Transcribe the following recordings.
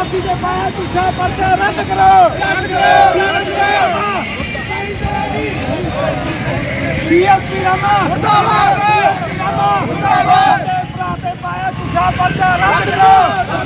ਸਾਥੀ ਦੇ ਪਾਇਆ ਤੁਝਾ ਪਰਚਾ ਰੱਦ ਕਰੋ। ਰੱਦ ਕਰੋ। ਰੱਦ ਕਰੋ। ਬੀਐਸਪੀ ਰਾਮਾ। ਮੁਰਦਾਬਾਦ। ਮੁਰਦਾਬਾਦ। ਭਰਾ ਤੇ ਪਾਇਆ ਤੁਝਾ ਪਰਚਾ ਰੱਦ ਕਰੋ।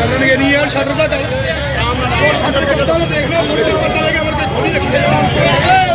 ਚੱਲਣਗੇ ਨਹੀਂ ਯਾਰ ਸ਼ਟਰ ਦਾ ਚੱਲ ਉਹ ਸ਼ਟਰ ਕਿੱਦਾਂ ਦਾ ਦੇਖ ਲਓ ਮੂਰੇ ਤੇ ਪਤਾ ਲੱਗਿਆ ਵਰਤੇ ਖੋਲੀ ਰੱਖੀ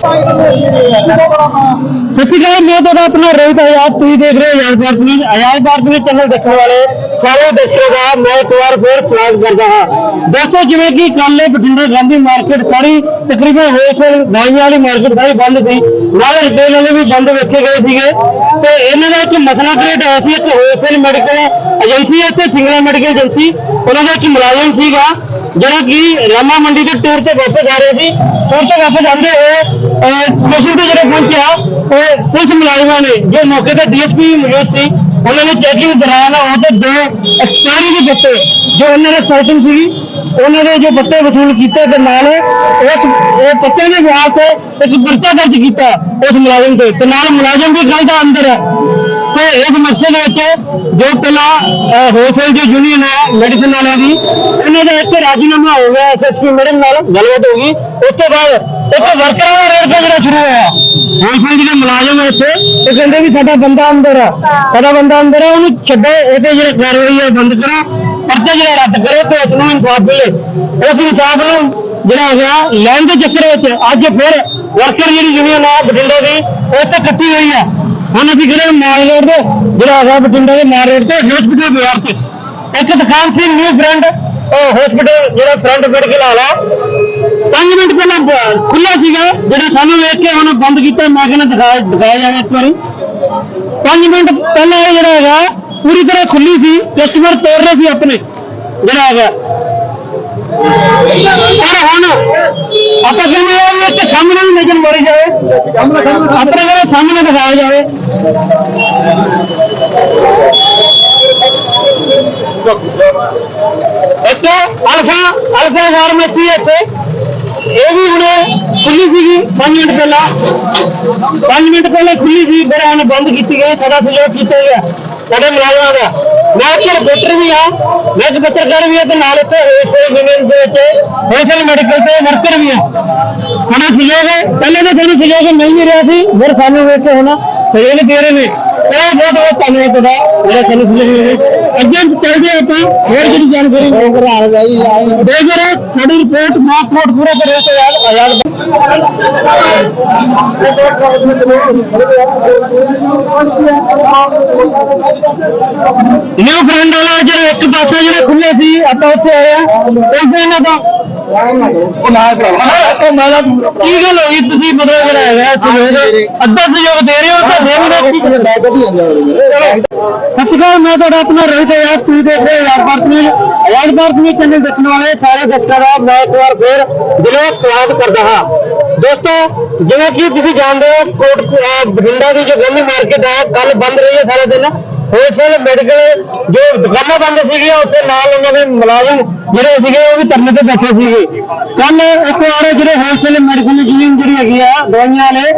ਸਤਿ ਸ਼੍ਰੀ ਅਕਾਲ ਮੈਂ ਤੁਹਾਡਾ ਆਪਣਾ ਰੋਹਿਤ ਆਜ਼ਾਦ, ਤੁਸੀਂ ਦੇਖ ਰਹੇ ਹੋ ਆਜ਼ਾਦ ਭਾਰਤ ਨਿਊਜ਼ ਆਜ਼ਾਦ ਭਾਰਤ ਦੇ ਚੈਨਲ ਦੇਖਣ ਵਾਲੇ ਸਾਰੇ ਦਰਸ਼ਕਾਂ ਦਾ ਮੈਂ ਇੱਕ ਵਾਰ ਫਿਰ ਸਵਾਗਤ ਕਰਦਾ ਹਾਂ। ਦੋਸਤੋ ਜਿਵੇਂ ਕਿ ਕੱਲ੍ਹ ਇਹ ਬਠਿੰਡਾ ਗਾਂਧੀ ਮਾਰਕੀਟ ਸਾਰੀ ਤਕਰੀਬਨ ਹੋਲਸੇਲ ਦਵਾਈਆਂ ਵਾਲੀ ਮਾਰਕੀਟ ਸਾਰੀ ਬੰਦ ਸੀ। ਨਾਲ ਰਿਟੇਲ ਵਾਲੇ ਵੀ ਬੰਦ ਵੇਖੇ ਗਏ ਸੀਗੇ। ਤੇ ਇਹਨਾਂ ਦਾ ਇੱਕ ਮਸਲਾ ਕ੍ਰੀਏਟ ਹੋਇਆ ਸੀ, ਇੱਕ ਹੋਲਸੇਲ ਮੈਡੀਕਲ ਏਜੰਸੀ ਹੈ ਸਿੰਗਲਾ ਮੈਡੀਕਲ ਏਜੰਸੀ ਉਹਨਾਂ ਦਾ ਇੱਕ ਮੁਲਾਜ਼ਮ ਸੀਗਾ। ਜਿਹੜਾ ਕਿ ਰਾਮਾ ਮੰਡੀ ਦੇ ਟੂਰ ਤੇ ਵਾਪਸ ਆ ਰਹੇ ਸੀ। ਟੂਰ ਤੇ ਵਾਪਸ ਆਉਂਦੇ ਹੋਏ ਸਟੇਸ਼ਨ ਤੇ ਜਿਹੜੇ ਪਹੁੰਚਿਆ, ਉਹ ਪੁਲਿਸ ਮੁਲਾਜ਼ਮਾਂ ਨੇ, ਜੋ ਮੌਕੇ ਤੇ ਡੀਐਸਪੀ ਮੌਜੂਦ ਸੀ, ਉਹਨਾਂ ਨੇ ਚੈਕਿੰਗ ਦੌਰਾਨ ਉਹ ਤੇ ਦੋ ਐਕਸਪਾਇਰੀ ਦੇ ਬੱਤੇ ਜੋ ਉਹਨਾਂ ਦੇ ਸਟਾਰਟਿੰਗ ਸੀ, ਉਹਨਾਂ ਦੇ ਜੋ ਬੱਤੇ ਵਸੂਲ ਕੀਤੇ ਤੇ ਨਾਲ ਉਸ, ਉਹ ਪੱਤੇ ਦੇ ਵਿਆਹ ਤੇ ਇੱਕ ਪਰਚਾ ਦਰਜ ਕੀਤਾ ਉਸ ਮੁਲਾਜ਼ਮ ਤੇ ਤੇ ਨਾਲ ਮੁਲਾਜ਼ਮ ਵੀ ਕੱਲ੍ਹ ਦਾ ਅੰਦਰ ਹੈ ਤੇ ਇਸ ਮਕਸਦ ਵਿੱਚ ਜੋ ਪਹਿਲਾਂ ਹੋਲਸੇਲ ਜੋ ਯੂਨੀਅਨ ਹੈ ਮੈਡੀਸਨ ਵਾਲਿਆਂ ਦੀ, ਇਹਨਾਂ ਦਾ ਇੱਕ ਰਾਜੀਨਾਮਾ ਹੋ ਗਿਆ ਐਸਐਸਪੀ ਮੈਡਮ ਨਾਲ ਗੱਲਬਾਤ ਹੋ ਗਈ। ਉਸ ਤੋਂ ਬਾਅਦ ਇੱਕ ਵਰਕਰਾਂ ਦਾ ਰੇਡ ਜਿਹੜਾ ਸ਼ੁਰੂ ਹੋਇਆ। ਹੋਲਸੇਲ ਜਿਹੜੇ ਮੁਲਾਜ਼ਮ ਹੈ ਇੱਥੇ ਇਹ ਕਹਿੰਦੇ ਵੀ ਸਾਡਾ ਬੰਦਾ ਅੰਦਰ ਆ। ਸਾਡਾ ਬੰਦਾ ਅੰਦਰ ਆ, ਉਹਨੂੰ ਛੱਡੋ, ਇਹਦੇ ਜਿਹੜੇ ਕਾਰਵਾਈ ਹੈ ਬੰਦ ਕਰੋ, ਪਰਚਾ ਜਿਹੜਾ ਰੱਦ ਕਰੋ ਤੇ ਉਸ ਨੂੰ ਇਨਸਾਫ ਮਿਲੇ। ਉਸ ਇਨਸਾਫ ਨੂੰ ਜਿਹੜਾ ਹੈਗਾ, ਲੈਣ ਦੇ ਚੱਕਰ ਵਿੱਚ ਅੱਜ ਫਿਰ ਵਰਕਰ ਜਿਹੜੀ ਯੂਨੀਅਨ ਆ, ਬਠਿੰਡਾ ਦੀ, ਉਹ ਇੱਥੇ ਇਕੱਠੀ ਹੋਈ ਆ। ਹੁਣ ਅਸੀਂ ਖੜੇ ਮਾਲ ਰੋਡ ਤੇ ਜਿਹੜਾ ਹੈਗਾ ਬਠਿੰਡਾ ਦੇ ਮਾਲ ਰੋਡ ਤੇ ਹਸਪੀਟਲ ਬਾਜ਼ਾਰ ਤੇ। ਇੱਕ ਦੁਕਾਨ ਸੀ ਨਿਊ ਫਰੰਟ ਉਹ ਹਸਪੀਟਲ ਜਿਹੜਾ ਫਰੰਟ ਮੈਡੀਕਲ ਵਾਲਾ 5 ਮਿੰਟ ਪਹਿਲਾਂ ਖੁੱਲਾ ਸੀਗਾ, ਜਿਹੜਾ ਸਾਨੂੰ ਵੇਖ ਕੇ ਹੁਣ ਬੰਦ ਕੀਤਾ, ਮੈਂ ਕਹਿੰਦਾ ਦਿਖਾਇਆ ਦਿਖਾਇਆ ਜਾਵੇ ਇੱਕ ਵਾਰੀ। 5 ਮਿੰਟ ਪਹਿਲਾਂ ਇਹ ਜਿਹੜਾ ਹੈਗਾ, ਪੂਰੀ ਤਰ੍ਹਾਂ ਖੁੱਲੀ ਸੀ ਕਸਟਮਰ ਤੋੜ ਰਹੇ ਸੀ ਆਪਣੇ, ਜਿਹੜਾ ਹੈਗਾ। ਪਰ ਹੁਣ ਆਪਾਂ ਕਹਿੰਦੇ ਆ ਵੀ ਇੱਥੇ ਸਾਹਮਣੇ ਵੀ ਨਜ਼ਰ ਮਾਰੀ ਜਾਵੇ। ਆਪਣੇ ਘਰੇ ਸਾਹਮਣੇ ਦਿਖਾਇਆ ਜਾਵੇ। ਇੱਥੇ ਅਲਫਾ ਅਲਫਾ ਫਾਰਮੇਸੀ ਹੈ ਇੱਥੇ। ਇਹ ਵੀ ਹੁਣੇ ਖੁੱਲੀ ਸੀਗੀ 5 ਮਿੰਟ ਪਹਿਲਾਂ। 5 ਮਿੰਟ ਪਹਿਲਾਂ ਖੁੱਲੀ ਸੀ, ਫਿਰ ਹੁਣ ਬੰਦ ਕੀਤੀ ਗਈ ਸਾਡਾ ਸਹਿਯੋਗ ਕੀਤਾ ਗਿਆ ਸਾਡੇ ਮੁਲਾਜ਼ਮਾਂ ਦਾ। ਮੈਂ ਇੱਕ ਰਿਪੋਰਟਰ ਵੀ ਆ ਮੈਂ ਇੱਕ ਪੱਤਰਕਾਰ ਵੀ ਆ ਤੇ ਨਾਲ ਇੱਥੇ ਹੋਲਸੇਲ ਯੂਨੀਅਨ ਦੇ ਵਿੱਚ ਹੋਲਸੇਲ ਮੈਡੀਕਲ ਤੇ ਵਰਕਰ ਵੀ ਆ ਸਾਡਾ ਸਹਿਯੋਗ ਹੈ ਪਹਿਲੇ ਤਾਂ ਸਾਨੂੰ ਸਹਿਯੋਗ ਮਿਲ ਨਹੀਂ ਰਿਹਾ ਸੀ, ਫਿਰ ਸਾਨੂੰ ਵੇਖ ਕੇ ਹੁਣ ਸਹਿਯੋਗ ਦੇ ਰਹੇ ਨੇ। ਇਹ ਬਹੁਤ ਬਹੁਤ ਧੰਨਵਾਦ ਤੁਹਾਡਾ। ਜਿਹੜਾ ਸਾਨੂੰ ਰਹੇ ਅੱਗੇ ਚੱਲਦੇ ਆਪਾਂ। ਹੋਰ ਜਿਹੜੀ ਜਾਣਕਾਰੀ ਹੋਰ ਆ ਰਹੀ ਹੈ ਦੇਖ ਰਹੇ ਸਾਡੀ ਰਿਪੋਰਟ ਮਾਕ ਕੋਟ ਪੂਰਾ ਕਰੇ ਤੇ ਯਾਦ ਆਜ਼ਾਦ ਨਿਊ ਫਰੈਂਡ ਵਾਲਾ ਜਿਹੜਾ ਇੱਕ ਪਾਸਾ ਜਿਹੜਾ ਖੁੱਲੇ ਸੀ ਆਪਾਂ ਉੱਥੇ ਆਏ ਆ ਉੱਥੇ ਇਹਨਾਂ ਦਾ ਉਹ ਨਾ ਉਹ ਮਾਦਾ ਕੀ ਗੱਲ ਹੋਈ ਤੁਸੀਂ ਮਤਲਬ ਜਿਹੜਾ ਹੈਗਾ ਸਵੇਰ। ਅੱਧਾ ਸਹਿਯੋਗ ਦੇ ਰਹੇ ਹੋ ਤਾਂ ਦੇ ਵੀ ਸਤਿ ਸ਼੍ਰੀ ਅਕਾਲ, ਮੈਂ ਤੁਹਾਡਾ ਆਪਣਾ ਰੋਹਿਤ ਆਜ਼ਾਦ ਤੁਸੀਂ ਦੇਖ ਰਹੇ ਹੋ Azad Bharat news. Azad Bharat news channel ਦੇਖਣ ਵਾਲੇ ਸਾਰੇ ਦਰਸ਼ਕਾਂ ਦਾ ਮੈਂ ਇੱਕ ਵਾਰ ਫੇਰ ਦਿਲੋਂ ਸਵਾਗਤ ਕਰਦਾ ਹਾਂ। ਦੋਸਤੋ, ਜਿਵੇਂ ਕਿ ਤੁਸੀਂ ਜਾਣਦੇ ਹੋ, ਕੋਟ ਬਠਿੰਡਾ ਦੀ ਜੋ ਗੰਦੀ ਮਾਰਕੀਟ ਹੈ ਕੱਲ ਬੰਦ ਰਹੀ ਹੈ ਸਾਰਾ ਦਿਨ। ਹੋਲਸੇਲ ਮੈਡੀਕਲ ਜੋ ਦੁਕਾਨਾਂ ਬੰਦ ਸੀਗੀਆਂ, ਉੱਥੇ ਨਾਲ ਉਹਨਾਂ ਦੇ ਮੁਲਾਜ਼ਮ ਜਿਹੜੇ ਸੀਗੇ, ਉਹ ਵੀ ਧਰਨੇ ਤੇ ਬੈਠੇ ਸੀਗੇ। ਕੱਲ ਇੱਕ ਵਾਰ ਜਿਹੜੇ ਹੋਲਸੇਲ ਮੈਡੀਕਲ ਯੂਨੀਅਨ ਜਿਹੜੀ ਹੈਗੀ ਆ, ਦਵਾਈਆਂ ਵਾਲੇ,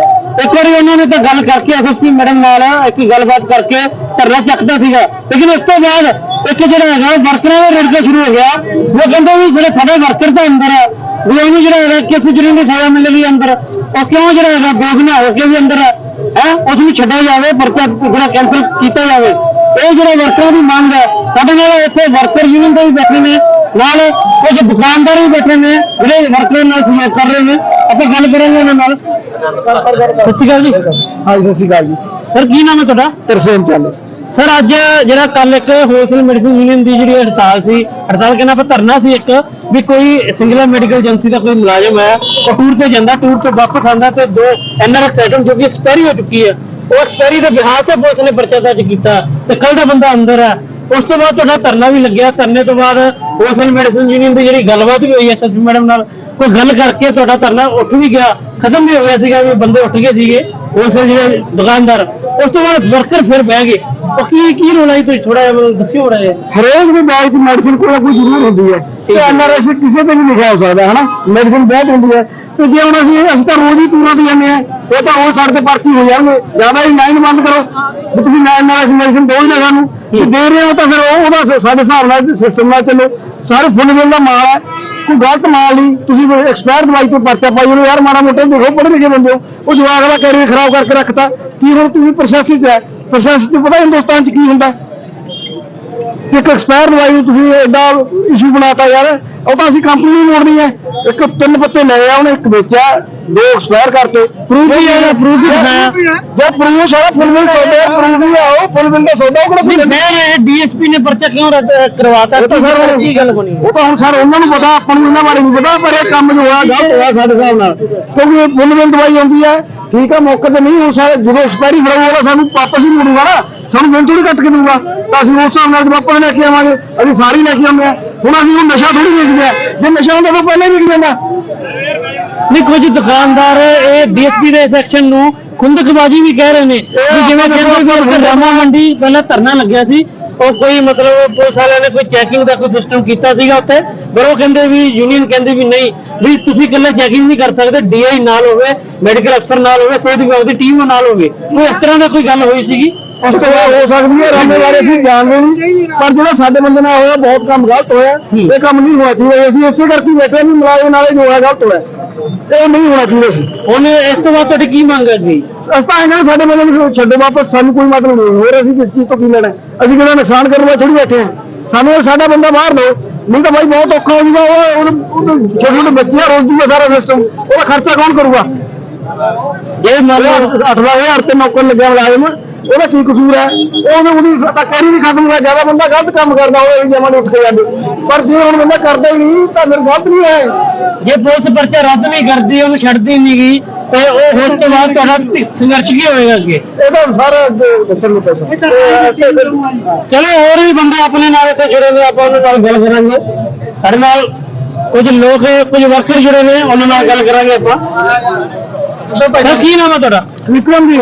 ਇੱਕ ਵਾਰੀ ਉਹਨਾਂ ਨੇ ਤਾਂ ਗੱਲ ਕਰਕੇ ਐਸਐਸਪੀ ਮੈਡਮ ਨਾਲ ਇੱਕ ਗੱਲਬਾਤ ਕਰਕੇ ਧਰਨਾ ਚੱਕਦਾ ਸੀਗਾ। ਲੇਕਿਨ ਉਸ ਤੋਂ ਬਾਅਦ ਇੱਕ ਜਿਹੜਾ ਹੈਗਾ ਵਰਕਰਾਂ ਦਾ ਰੜਕਾ ਸ਼ੁਰੂ ਹੋ ਗਿਆ। ਉਹ ਕਹਿੰਦੇ ਵੀ ਜਿਹੜੇ ਸਾਡੇ ਵਰਕਰ ਤਾਂ ਅੰਦਰ ਆ। ਵੀ ਉਹਨੂੰ ਜਿਹੜਾ ਹੈਗਾ, ਕਿਸੇ ਜੁਰਮ ਦੀ ਸਜ਼ਾ ਮਿਲ ਰਹੀ ਅੰਦਰ। ਉਹ ਕਿਉਂ ਜਿਹੜਾ ਹੈਗਾ ਬੇਗੁਨਾਹ ਹੋ ਕੇ ਵੀ ਅੰਦਰ ਹੈ ਹੈਂ? ਉਸ ਨੂੰ ਛੱਡਿਆ ਜਾਵੇ ਪਰਚਾ ਜਿਹੜਾ ਕੈਂਸਲ ਕੀਤਾ ਜਾਵੇ। ਇਹ ਜਿਹੜਾ ਵਰਕਰਾਂ ਦੀ ਮੰਗ ਹੈ ਸਾਡੇ ਨਾਲ ਇੱਥੇ ਵਰਕਰ ਯੂਨੀਅਨ ਦੇ ਵੀ ਬੈਠੇ ਨੇ ਨਾਲ ਕੁਝ ਦੁਕਾਨਦਾਰ ਵੀ ਬੈਠੇ ਨੇ ਜਿਹੜੇ ਵਰਕਰਾਂ ਨਾਲ ਸਹਿਯੋਗ ਕਰ ਰਹੇ ਨੇ। ਆਪਾਂ ਗੱਲ ਕਰਾਂਗੇ ਉਹਨਾਂ ਨਾਲ। ਸਤਿ ਸ਼੍ਰੀ ਅਕਾਲ ਜੀ। ਹਾਂ ਸਤਿ ਸ਼੍ਰੀ ਅਕਾਲ ਜੀ। ਸਰ ਕੀ ਨਾਮ ਹੈ ਤੁਹਾਡਾ? ਤਰਸੇਮ ਚੱਲ ਸਰ ਅੱਜ ਜਿਹੜਾ ਕੱਲ ਇੱਕ ਹੋਲਸੇਲ ਮੈਡੀਸਨ ਯੂਨੀਅਨ ਦੀ ਜਿਹੜੀ ਹੜਤਾਲ ਸੀ ਹੜਤਾਲ ਕਹਿੰਦਾ ਆਪਾਂ ਧਰਨਾ ਸੀ ਇੱਕ। ਵੀ ਕੋਈ ਸਿੰਗਲਾ ਮੈਡੀਕਲ ਏਜੰਸੀ ਦਾ ਕੋਈ ਮੁਲਾਜ਼ਮ ਹੈ, ਉਹ ਟੂਰ ਤੇ ਜਾਂਦਾ ਟੂਰ ਤੋਂ ਵਾਪਸ ਆਉਂਦਾ ਤੇ ਦੋ ਐਨਆਰਐਸ ਆਈਟਮ ਜੋ ਕਿ ਐਕਸਪਾਇਰੀ ਹੋ ਚੁੱਕੀ ਹੈ, ਉਹ ਐਕਸਪਾਇਰੀ ਦੇ ਬਿਹਾਰ ਤੇ ਪੁਲਿਸ ਨੇ ਪਰਚਾ ਦਰਜ ਕੀਤਾ ਤੇ ਕੱਲ ਦਾ ਬੰਦਾ ਅੰਦਰ ਹੈ। ਉਸ ਤੋਂ ਬਾਅਦ ਤੁਹਾਡਾ ਧਰਨਾ ਵੀ ਲੱਗਿਆ, ਧਰਨੇ ਤੋਂ ਬਾਅਦ ਹੋਲਸੇਲ ਮੈਡੀਸਨ ਯੂਨੀਅਨ ਦੀ ਜਿਹੜੀ ਗੱਲਬਾਤ ਵੀ ਹੋਈ ਐਸਐਸਪੀ ਮੈਡਮ ਨਾਲ, ਕੋਈ ਗੱਲ ਕਰਕੇ ਤੁਹਾਡਾ ਧਰਨਾ ਉੱਠ ਵੀ ਗਿਆ, ਖਤਮ ਵੀ ਹੋ ਗਿਆ ਸੀਗਾ ਵੀ ਬੰਦੇ ਉੱਠ ਗਏ ਸੀਗੇ ਹੋਲਸੇਲ ਜਿਹੜੇ ਦੁਕਾਨਦਾਰ, ਉਸ ਤੋਂ ਬਾਅਦ ਵਰਕਰ ਫਿਰ ਬਹਿ ਗਏ। ਉਹ ਕੀ ਕੀ ਰੋਲਾ ਸੀ ਤੁਸੀਂ ਥੋੜਾ ਜਿਹਾ ਮੈਨੂੰ ਦੱਸਿਓ ਥੋੜਾ ਜਿਹਾ। ਹਰੇਕ ਦੇ ਬਾਅਦ ਮੈਡੀਸਿਨ ਕੋਈ ਕੋਈ ਜ਼ਰੂਰ ਹੁੰਦੀ ਹੈ। ਤੇ ਐਨਆਰਐਸ ਕਿਸੇ ਤੇ ਵੀ ਲਿਖਿਆ ਹੋ ਸਕਦਾ ਹੈ ਨਾ ਮੈਡੀਸਿਨ ਬਹੁਤ ਹੁੰਦੀ ਹੈ। ਤੇ ਜੇ ਹੁਣ ਅਸੀਂ ਅਸੀਂ ਤਾਂ ਰੋਜ਼ ਹੀ ਟੂਰਾਂ ਤੇ ਜਾਂਦੇ ਆ ਉਹ ਤਾਂ ਰੋਜ਼ ਸਾਡੇ ਤੇ ਭਰਤੀ ਹੋ ਜਾਣਗੇ। ਜ਼ਿਆਦਾ ਹੀ ਲਾਈਨ ਬੰਦ ਕਰੋ। ਵੀ ਤੁਸੀਂ ਐਨਆਰਐਸ ਮੈਡੀਸਿਨ ਦੋ ਹੀ ਨਾ ਸਾਨੂੰ। ਜੇ ਦੇ ਰਹੇ ਹੋ ਤਾਂ ਫਿਰ ਉਹ ਉਹਦਾ ਸਾਡੇ ਹਿਸਾਬ ਨਾਲ ਸਿਸਟਮ ਨਾਲ ਚੱਲੋ। ਸਾਰੇ ਫੁੱਲ ਮਿਲ ਦਾ ਮਾਲ ਹੈ। ਕੋਈ ਗਲਤ ਮਾਲ ਨਹੀਂ। ਤੁਸੀਂ ਐਕਸਪਾਇਰ ਦਵਾਈ ਤੇ ਪਰਚਾ ਪਾਈ ਉਹਨੂੰ ਯਾਰ ਮਾੜਾ ਮੋਟਾ ਦੇਖੋ ਪੜ੍ਹੇ ਲਿਖੇ ਬੰਦੇ ਉਹ ਜਵਾਕ ਦਾ ਕੈਰੀਅਰ ਖਰਾਬ ਕਰਕੇ ਰੱਖਤਾ। ਕੀ ਹੁਣ ਤੁਸੀਂ ਪ੍ਰੋਸੈਸ 'ਚ ਹੈ। ਪ੍ਰੋਸੈਸ 'ਚ ਪਤਾ ਹਿੰਦੁਸਤਾਨ 'ਚ ਕੀ ਹੁੰਦਾ? ਹੈ? ਇੱਕ ਐਕਸਪਾਇਰ ਦਵਾਈ ਨੂੰ ਤੁਸੀਂ ਐਡਾ ਇਸ਼ੂ ਬਣਾਤਾ ਯਾਰ। ਉਹ ਤਾਂ ਅਸੀਂ ਕੰਪਨੀ ਨੂੰ ਮੋੜਨੀ ਹੈ। ਇੱਕ ਤਿੰਨ ਪੱਤੇ ਲਏ ਆ ਉਹਨੇ ਇੱਕ ਵੇਚਿਆ ਦੋ ਐਕਸਪਾਇਰ ਕਰਤੇ। ਪ੍ਰੂਫ ਵੀ ਹੈ ਪ੍ਰੂਫ ਵੀ ਦਿਖਾਇਆ। ਜੇ ਪ੍ਰੂਫ ਸਾਰਾ ਫੁੱਲ ਮਿਲ ਸੌਦਾ ਪ੍ਰੂਫ ਵੀ ਆ ਉਹ ਫੁੱਲ ਮਿਲ ਦਾ ਸੌਦਾ ਉਹ ਕਿਹੜਾ ਨਹੀਂ ਮੈਂ ਡੀਐਸਪੀ ਨੇ ਪਰਚਾ ਕਿਉਂ ਕਰਵਾਤਾ? ਤਾਂ ਸਰ ਕੀ ਗੱਲ ਬਣੀ? ਉਹ ਤਾਂ ਹੁਣ ਸਰ ਉਹਨਾਂ ਨੂੰ ਪਤਾ ਆਪਾਂ ਨੂੰ ਇਹਨਾਂ ਬਾਰੇ ਨਹੀਂ ਪਤਾ ਪਰ ਇਹ ਕੰਮ ਜੋ ਹੋਇਆ ਗਲਤ ਹੋਇਆ ਸਾਡੇ ਹਿਸਾਬ ਨਾਲ। ਕਿਉਂਕਿ ਇਹ ਫੁੱਲ ਮਿਲ ਦਵਾਈ ਆਉਂਦੀ ਹੈ ਠੀਕ ਹੈ ਮੌਕੇ ਤੇ ਨਹੀਂ ਹੋ ਸਕਦਾ ਜਦੋਂ ਐਕਸਪਾਇਰੀ ਫੜਾਊਗਾ ਸਾਨੂੰ ਵਾਪਸ ਹੀ ਮੁੜੂਗਾ ਨਾ। ਸਾਨੂੰ ਬਿੱਲ ਥੋੜੀ ਕੱਟ ਕੇ ਦਊਗਾ ਤਾਂ ਅਸੀਂ ਉਸ ਹਿਸਾਬ ਨਾਲ ਵਾਪਸ ਲੈ ਕੇ ਆਵਾਂਗੇ ਅਸੀਂ ਸਾਰੀ ਲੈ ਕੇ ਆਉਂਦੇ ਆ ਹੁਣ ਅਸੀਂ ਉਹ ਨਸ਼ਾ ਥੋੜੀ ਵੇਚਦੇ ਆ ਜੇ ਨਸ਼ਾ ਹੁੰਦਾ ਤਾਂ ਪਹਿਲਾਂ ਹੀ ਵਿਕ ਜਾਂਦਾ। ਨਹੀਂ ਕੁਝ ਦੁਕਾਨਦਾਰ ਇਹ ਡੀਐਸਪੀ ਦੇ ਸੈਕਸ਼ਨ ਨੂੰ ਖੁੰਦਕਬਾਜੀ ਵੀ ਕਹਿ ਰਹੇ ਨੇ। ਵੀ ਜਿਵੇਂ ਕਹਿੰਦੇ ਵੀ ਰਾਮਾ ਮੰਡੀ ਪਹਿਲਾਂ ਧਰਨਾ ਲੱਗਿਆ ਸੀ। ਉਹ ਕੋਈ ਮਤਲਬ ਪੁਲਿਸ ਵਾਲਿਆਂ ਨੇ ਕੋਈ ਚੈਕਿੰਗ ਦਾ ਕੋਈ ਸਿਸਟਮ ਕੀਤਾ ਸੀਗਾ ਉੱਥੇ। ਪਰ ਉਹ ਕਹਿੰਦੇ ਵੀ ਯੂਨੀਅਨ ਕਹਿੰਦੇ ਵੀ ਨਹੀਂ ਵੀ ਤੁਸੀਂ ਇਕੱਲੇ ਚੈਕਿੰਗ ਨਹੀਂ ਕਰ ਸਕਦੇ ਡੀਆਈ ਨਾਲ ਹੋਵੇ ਮੈਡੀਕਲ ਅਫਸਰ ਨਾਲ ਹੋਵੇ ਸਿਹਤ ਵਿਭਾਗ ਦੀ ਟੀਮ ਨਾਲ ਹੋਵੇ। ਕੋਈ ਇਸ ਤਰ੍ਹਾਂ ਦਾ ਕੋਈ ਗੱਲ ਹੋਈ ਸੀਗੀ? ਉਸ ਤੋਂ ਬਾਅਦ ਹੋ ਸਕਦੀ ਹੈ ਰਾਮੇ ਬਾਰੇ ਅਸੀਂ ਜਾਣਦੇ ਨਹੀਂ। ਪਰ ਜਿਹੜਾ ਸਾਡੇ ਬੰਦੇ ਨਾਲ ਹੋਇਆ ਬਹੁਤ ਕੰਮ ਗਲਤ ਹੋਇਆ। ਇਹ ਕੰਮ ਨਹੀਂ ਹੋਣਾ ਚਾਹੀਦਾ। ਅਸੀਂ ਇਸੇ ਕਰਕੇ ਬੈਠੇ ਹਾਂ ਵੀ ਮੁਲਾਜ਼ਮ ਨਾਲੇ ਜੋ ਹੋਇਆ ਗਲਤ ਹੋਇਆ। ਇਹ ਨਹੀਂ ਹੋਣਾ ਚਾਹੀਦਾ ਸੀ। ਹੁਣ ਇਸ ਤੋਂ ਬਾਅਦ ਤੁਹਾਡੀ ਕੀ ਮੰਗ ਹੈ ਜੀ ਅਸੀਂ ਕਹਿੰਦੇ ਸਾਡੇ ਬੰਦੇ ਨੂੰ ਛੱਡੋ ਵਾਪਸ ਸਾਨੂੰ ਕੋਈ ਮਤਲਬ ਨਹੀਂ। ਹੋਰ ਅਸੀਂ ਕਿਸ ਚੀਜ਼ ਤੋਂ ਕੀ ਲੈਣਾ? ਅਸੀਂ ਕਿਹੜਾ ਨੁਕਸਾਨ ਕਰਨ ਵਾਸਤੇ ਥੋੜੀ ਬੈਠੇ ਹਾਂ। ਸਾਨੂੰ ਸਾਡਾ ਬੰਦਾ ਬਾਹਰ ਲਓ। ਨਹੀਂ ਤਾਂ ਬਾਈ ਬਹੁਤ ਔਖਾ ਹੋ ਜਾਊਗਾ ਉਹ ਛੋਟੇ ਛੋਟੇ ਬੱਚੇ ਆ ਰੋਜ਼ ਦੂਗਾ ਸਾਰਾ ਸਿਸਟਮ ਉਹਦਾ ਖਰਚਾ ਕੌਣ ਕਰੂਗਾ? ਜੇ ਮੰਨ ਲਓ 8-10000 ਤੇ ਨੌਕਰ ਲੱਗਿਆ ਮੁਲਾਜ਼ਮ ਉਹਦਾ ਕੀ ਕਸੂਰ ਹੈ? ਉਹਨੇ ਉਹਦੀ ਤਾਂ ਕਹਿਰੀ ਵੀ ਖਤਮ ਹੋਇਆ ਜ਼ਿਆਦਾ ਬੰਦਾ ਗਲਤ ਕੰਮ ਕਰਦਾ ਹੋਵੇ ਜਮਾਂ ਉੱਠ ਕੇ ਜਾਂਦੇ। ਪਰ ਜੇ ਹੁਣ ਬੰਦਾ ਕਰਦਾ ਹੀ ਨਹੀਂ ਤਾਂ ਫਿਰ ਗਲਤ ਨਹੀਂ ਹੈ। ਜੇ ਪੁਲਿਸ ਪਰਚਾ ਰੱਦ ਨਹੀਂ ਕਰਦੀ ਉਹਨੂੰ ਛੱਡਦੀ ਨਹੀਂ ਗਈ ਤੇ ਉਹ ਉਸ ਤੋਂ ਬਾਅਦ ਤੁਹਾਡਾ ਸੰਘਰਸ਼ ਕੀ ਹੋਏਗਾ ਅੱਗੇ? ਇਹਦਾ ਸਾਰਾ ਅੱਗੇ ਦੱਸਣ ਨੂੰ ਪੈਸਾ ਚਲੋ ਹੋਰ ਵੀ ਬੰਦੇ ਆਪਣੇ ਨਾਲ ਇੱਥੇ ਜੁੜੇ ਨੇ ਆਪਾਂ ਉਹਨਾਂ ਨਾਲ ਗੱਲ ਕਰਾਂਗੇ। ਸਾਡੇ ਨਾਲ ਕੁਝ ਲੋਕ ਕੁਝ ਵਰਕਰ ਜੁੜੇ ਨੇ ਉਹਨਾਂ ਨਾਲ ਗੱਲ ਕਰਾਂਗੇ ਆਪਾਂ। ਸਰ ਕੀ ਨਾਮ ਹੈ ਤੁਹਾਡਾ? ਵਿਕਰਮ ਜੀ।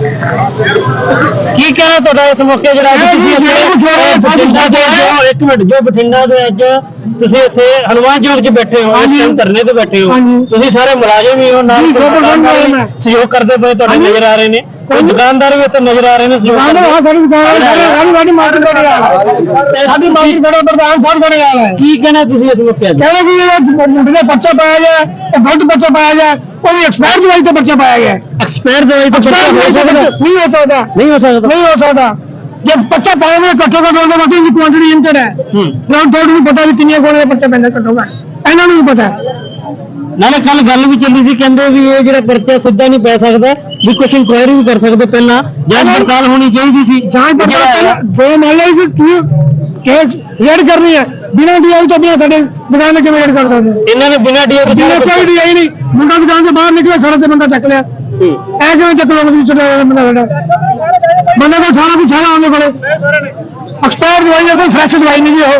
ਕੀ ਕਹਿਣਾ ਤੁਹਾਡਾ ਇਸ ਮੌਕੇ ਜਿਹੜਾ ਅੱਜ ਤੁਸੀਂ ਹੋ ਬਠਿੰਡਾ ਦੇ ਜੋ ਇੱਕ ਮਿੰਟ ਜੋ ਬਠਿੰਡਾ ਦੇ ਅੱਜ ਤੁਸੀਂ ਇੱਥੇ ਹਨੂਮਾਨ ਚੌਕ 'ਚ ਬੈਠੇ ਹੋ ਇਸ ਟਾਈਮ ਧਰਨੇ ਤੇ ਬੈਠੇ ਹੋ। ਤੁਸੀਂ ਸਾਰੇ ਮੁਲਾਜ਼ਮ ਹੀ ਹੋ ਨਾਲ ਵੀ ਹੈ। ਸਹਿਯੋਗ ਕਰਦੇ ਪਏ ਤੁਹਾਡੇ ਨਜ਼ਰ ਆ ਰਹੇ ਨੇ ਕੋਈ ਦੁਕਾਨਦਾਰ ਵੀ ਇੱਥੇ ਨਜ਼ਰ ਆ ਰਹੇ ਨੇ ਸਹਿਯੋਗ ਦੁਕਾਨਦਾਰ ਹਾਂ ਸਾਡੀ ਦੁਕਾਨ ਹੈ ਸਾਡੇ ਸਾਡੀ ਸਾਡੀ ਮਾਰਕੀਟ ਦਾ ਰਿਹਾ ਤੇ ਸਾਡੀ ਮਾਰਕੀਟ ਸਾਡਾ ਪ੍ਰਧਾਨ ਸਾਹਿਬ ਸਾਡੇ ਨਾਲ ਹੈ ਕੀ ਕਹਿਣਾ ਤੁਸੀਂ ਇਸ ਮੌਕੇ ਅੱਜ ਕਹਿੰਦੇ ਕਿ ਇਹ ਮੁੰਡੇ ਦਾ ਬੱਚਾ ਪਾਇਆ ਗਿਆ ਇਹ ਗਲਤ ਬੱਚਾ ਪਾਇਆ ਗਿਆ ਉਹ ਵੀ ਐਕਸਪਾਇਰ ਦਵਾਈ ਤੇ ਬੱਚਾ ਪਾਇਆ ਗਿਆ। ਐਕਸਪਾਇਰ ਦਵਾਈ ਤੋਂ ਬੱਚਾ ਹੋ ਸਕਦਾ। ਨਹੀਂ ਹੋ ਸਕਦਾ। ਨਹੀਂ ਹੋ ਸਕਦਾ। ਨਹੀਂ ਹੋ ਸਕਦਾ। ਜੇ ਬੱਚਾ ਪਾਇਆ ਹੋਇਆ ਘੱਟੋ ਘੱਟ ਉਹਦਾ ਮਤਲਬ ਦੀ ਕੁਆਂਟੀਟੀ ਲਿਮਟਡ ਹੈ। ਹੂੰ। ਗਰਾਊਂਡ ਤੁਹਾਨੂੰ ਨਹੀਂ ਪਤਾ ਵੀ ਕਿੰਨੀਆਂ ਗੋਲੀਆਂ ਦਾ ਬੱਚਾ ਪੈਂਦਾ ਘੱਟੋ ਘੱਟ। ਇਹਨਾਂ ਨੂੰ ਵੀ ਪਤਾ ਹੈ। ਨਾਲੇ ਕੱਲ ਗੱਲ ਵੀ ਚੱਲੀ ਸੀ ਕਹਿੰਦੇ ਵੀ ਇਹ ਜਿਹੜਾ ਪਰਚਾ ਸਿੱਧਾ ਨਹੀਂ ਪੈ ਸਕਦਾ ਵੀ ਕੁਝ ਇਨਕੁਆਇਰੀ ਵੀ ਕਰ ਸਕਦੇ ਪਹਿਲਾਂ ਜਾਂਚ ਪੜਤਾਲ ਹੋਣੀ ਚਾਹੀਦੀ ਸੀ। ਜਾਂਚ ਪੜਤਾਲ ਲਓ ਕਿ ਤੂੰ ਕੇਸ ਰੇਡ ਕਰਨੀ ਹੈ ਬਿਨਾਂ ਡੀਆਈ ਤੋਂ ਬਿਨਾਂ ਸਾਡੇ ਦੁਕਾਨ ਤੇ ਕਿਵੇਂ ਰੇਡ ਕਰ ਸਕਦੇ? ਇਹਨਾਂ ਨੇ ਬਿਨਾਂ ਡੀਓ ਤੋਂ ਬਿਨਾਂ ਕੋਈ ਡੀਆਈ ਨਹੀਂ ਮੁੰਡਾ ਦੁਕਾਨ ਤੋਂ ਬਾਹਰ ਨਿਕਲਿਆ ਸੜਕ ਤੇ ਬੰਦਾ ਚੱਕ ਲਿਆ। ਹੂੰ। ਐ ਕਿਵੇਂ ਚੱਕ ਲਓ ਬੰਦਾ ਚੜਾ ਬੰਦਾ ਸਾਡਾ? ਬੰਦੇ ਕੋਲ ਸਾਰਾ ਕੁਝ ਹੈਗਾ ਉਹਦੇ ਕੋਲੇ। ਐਕਸਪਾਇਰ ਦਵਾਈ ਹੈ ਕੋਈ ਫਰੈਸ਼ ਦਵਾਈ ਨਹੀਂ ਜੀ ਉਹ।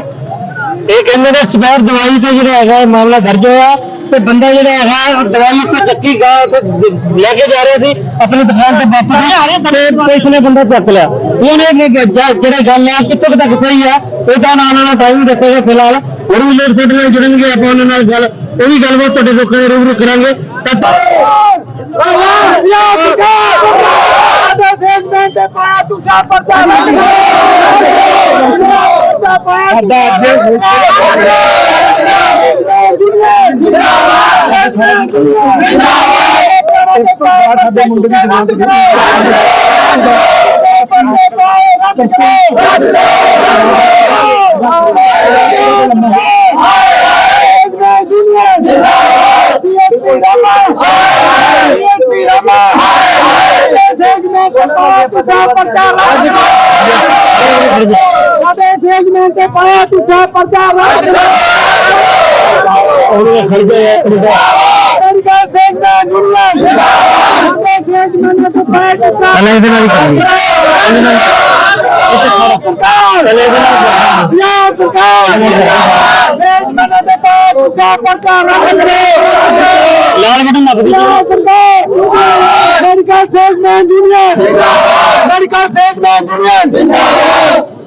ਇਹ ਕਹਿੰਦੇ ਨੇ ਐਕਸਪਾਇਰ ਦਵਾਈ ਤੇ ਜਿਹੜਾ ਹੈਗਾ ਇਹ ਮਾਮਲਾ ਦਰਜ ਹੋਇਆ। ਤੇ ਬੰਦਾ ਜਿਹੜਾ ਹੈਗਾ ਦਵਾਈ ਤੋਂ ਚੱਕੀ ਗਾ ਤੇ ਲੈ ਕੇ ਜਾ ਰਿਹਾ ਸੀ ਆਪਣੀ ਦੁਕਾਨ ਤੇ ਵਾਪਸ ਤੇ ਪੁਲਿਸ ਨੇ ਬੰਦਾ ਚੱਕ ਲਿਆ। ਉਹਨੇ ਜਿਹੜਾ ਗੱਲ ਹੈ ਕਿੱਥੋਂ ਤੱਕ ਸਹੀ ਆ ਇਹ ਤਾਂ ਆਉਣ ਵਾਲਾ ਟਾਈਮ ਦੱਸੇਗਾ ਫਿਲਹਾਲ। ਹੋਰ ਵੀ ਲੋਕ ਸਾਡੇ ਨਾਲ ਜੁੜਨਗੇ ਆਪਾਂ ਉਹਨਾਂ ਨਾਲ ਗੱਲ ਉਹ ਵੀ ਗੱਲਬਾਤ ਤੁਹਾਡੇ ਲੋਕਾਂ ਦੇ ਰੂਬਰੂ ਕਰਾਂਗੇ। ਤਦ ਸਾਡੇ ਮੁੰਡੇ ਦੀ ਦੁਕਾਨ ਤੇ ਤੇ ਪਾਇਆ ਤੁਝਾ ਪਰਚਾ ਰੱਖ ਉਹਨੇ ਖੜ ਗਿਆ ਅਮਰੀਕਾ ਸੇਗਮੈਂਟ ਦੁਨੀਆ ਸਾਡੇ ਸੇਗਮੈਂਟ ਤੋਂ ਪਾਇਆ ਤੁਝਾ ਪਹਿਲਾਂ ਇਹਦੇ ਨਾਲ ਹੀ ਕਰਾਂਗੇ। ਇਹਦੇ ਨਾਲ ਸਰਕਾਰ। ਪਹਿਲਾਂ ਇਹਦੇ ਨਾਲ ਕਰਾਂਗੇ। ਯਾ ਸਰਕਾਰ ਸੇਗਮੈਂਟ ਤੇ ਪਾਇਆ ਤੁਝਾ ਪਰਚਾ ਰੱਖ ਲਾਲ ਬਟਨ ਨੱਪ ਦੀ ਯਾ ਸਰਕਾਰ। ਅਮਰੀਕਾ ਸੇਗਮੈਂਟ ਦੁਨੀਆ ਅਮਰੀਕਾ ਸੇਗਮੈਂਟ ਦੁਨੀਆ ਸਤਿ ਸ਼੍ਰੀ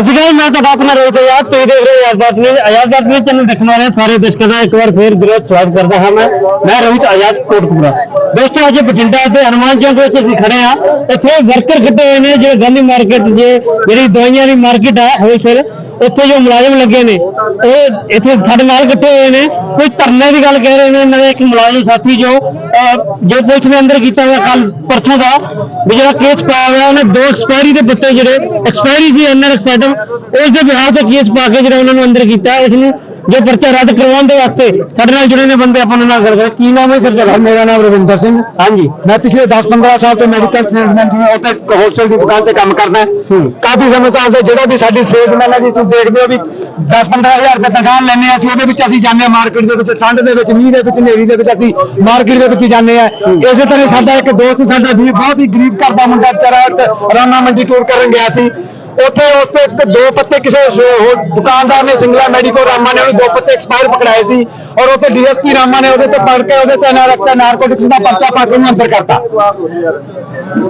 ਅਕਾਲ, ਮੈਂ ਤੁਹਾਡਾ ਆਪਣਾ ਰੋਹਿਤ ਆਜ਼ਾਦ ਤੁਸੀਂ ਦੇਖ ਰਹੇ ਹੋ ਆਜ਼ਾਦ ਬਾਤ ਨਿਊਜ਼ ਆਜ਼ਾਦ ਬਾਤ ਨਿਊਜ਼ ਚੈਨਲ ਦੇਖਣ ਵਾਲੇ ਸਾਰੇ ਦਰਸ਼ਕਾਂ ਦਾ ਇੱਕ ਵਾਰ ਫੇਰ ਦਿਲੋਂ ਸਵਾਗਤ ਕਰਦਾ ਹਾਂ ਮੈਂ। ਮੈਂ ਰੋਹਿਤ ਆਜ਼ਾਦ ਕੋਟਕਪੂਰਾ। ਦੋਸਤੋ, ਅੱਜ ਬਠਿੰਡਾ ਤੇ ਹਨੂਮਾਨ ਚੌਂਕ ਵਿੱਚ ਅਸੀਂ ਖੜੇ ਹਾਂ। ਇੱਥੇ ਵਰਕਰ ਖੱਟੇ ਹੋਏ ਨੇ ਜਿਹੜੇ ਗਾਂਧੀ ਮਾਰਕੀਟ ਜੇ ਜਿਹੜੀ ਦਵਾਈਆਂ ਦੀ ਮਾਰਕੀਟ ਹੈ ਹੋਲਸੇਲ ਉੱਥੇ ਜੋ ਮੁਲਾਜ਼ਮ ਲੱਗੇ ਨੇ, ਉਹ ਇੱਥੇ ਸਾਡੇ ਨਾਲ ਇਕੱਠੇ ਹੋਏ ਨੇ। ਕੋਈ ਧਰਨੇ ਦੀ ਗੱਲ ਕਹਿ ਰਹੇ ਨੇ ਨਾਲੇ ਇੱਕ ਮੁਲਾਜ਼ਮ ਸਾਥੀ ਜੋ ਜੋ ਪੁਲਿਸ ਨੇ ਅੰਦਰ ਕੀਤਾ ਹੋਇਆ ਕੱਲ ਪਰਸੋਂ ਦਾ, ਵੀ ਜਿਹੜਾ ਕੇਸ ਪਾਇਆ ਹੋਇਆ, ਉਹਨੇ ਦੋ ਐਕਸਪਾਇਰੀ ਦੇ ਬੱਚੇ ਜਿਹੜੇ ਐਕਸਪਾਇਰੀ ਸੀ ਐਨਆਰਐਕਸ ਆਈਟਮ ਉਸ ਦੇ ਵਿਹਾਰ ਤੇ ਕੇਸ ਪਾ ਕੇ ਜਿਹੜਾ ਉਹਨਾਂ ਨੂੰ ਅੰਦਰ ਕੀਤਾ ਉਸ ਨੂੰ ਜੋ ਪਰਚਾ ਰੱਦ ਕਰਵਾਉਣ ਦੇ ਵਾਸਤੇ ਸਾਡੇ ਨਾਲ ਜੁੜੇ ਨੇ ਬੰਦੇ ਆਪਾਂ ਉਹਨਾਂ ਨਾਲ ਗੱਲ ਕਰ ਕੀ ਨਾਮ ਹੈ ਸਰ ਸਰ ਮੇਰਾ ਨਾਮ ਰਵਿੰਦਰ ਸਿੰਘ। ਹਾਂਜੀ। ਮੈਂ ਪਿਛਲੇ 10-15 ਸਾਲ ਤੋਂ ਮੈਡੀਕਲ ਸੇਲਸਮੈਨ ਜਿਵੇਂ ਉੱਥੇ ਹੋਲਸੇਲ ਦੀ ਦੁਕਾਨ ਤੇ ਕੰਮ ਕਰਦਾ ਹਾਂ। ਕਾਫੀ ਸਮੇਂ ਤੋਂ ਆਉਂਦੇ ਜਿਹੜਾ ਵੀ ਸਾਡੀ ਸੇਲਸਮੈਨ ਹੈ ਜੀ ਤੁਸੀਂ ਦੇਖਦੇ ਹੋ ਵੀ 10-15000 ਰੁਪਏ ਤਨਖਾਹ ਲੈਂਦੇ ਹਾਂ ਅਸੀਂ ਉਹਦੇ ਵਿੱਚ ਅਸੀਂ ਜਾਂਦੇ ਹਾਂ ਮਾਰਕੀਟ ਦੇ ਵਿੱਚ ਠੰਡ ਦੇ ਵਿੱਚ ਮੀਂਹ ਦੇ ਵਿੱਚ ਹਨੇਰੀ ਦੇ ਵਿੱਚ ਅਸੀਂ ਮਾਰਕੀਟ ਦੇ ਵਿੱਚ ਹੀ ਜਾਂਦੇ ਹਾਂ। ਇਸੇ ਤਰ੍ਹਾਂ ਸਾਡਾ ਇੱਕ ਦੋਸਤ ਸਾਡਾ ਵੀ ਬਹੁਤ ਹੀ ਗਰੀਬ ਘਰ ਦਾ ਮੁੰਡਾ ਵਿਚਾਰਾ ਇੱਕ ਰਾਨਾ ਮੰਡੀ ਟੂਰ ਕਰਨ ਗਿਆ ਸੀ। ਉੱਥੇ ਉਸ ਤੇ ਇੱਕ ਦੋ ਪੱਤੇ ਕਿਸੇ ਹੋਰ ਦੁਕਾਨਦਾਰ ਨੇ, ਸਿੰਗਲਾ ਮੈਡੀਕੋ ਰਾਮਾ ਨੇ, ਉਹਨੂੰ ਦੋ ਪੱਤੇ ਐਕਸਪਾਇਰ ਪਕੜਾਏ ਸੀ ਔਰ ਉੱਥੇ ਡੀਐਸਪੀ ਰਾਮਾ ਨੇ ਉਹਦੇ ਤੇ ਪੜ ਕੇ ਉਹਦੇ ਤੇ ਰੱਖਤਾ ਨਾਰਕੋਟਿਕਸ ਦਾ ਪਰਚਾ ਪਾ ਕੇ ਉਹਨੂੰ ਅੰਦਰ ਕਰਤਾ।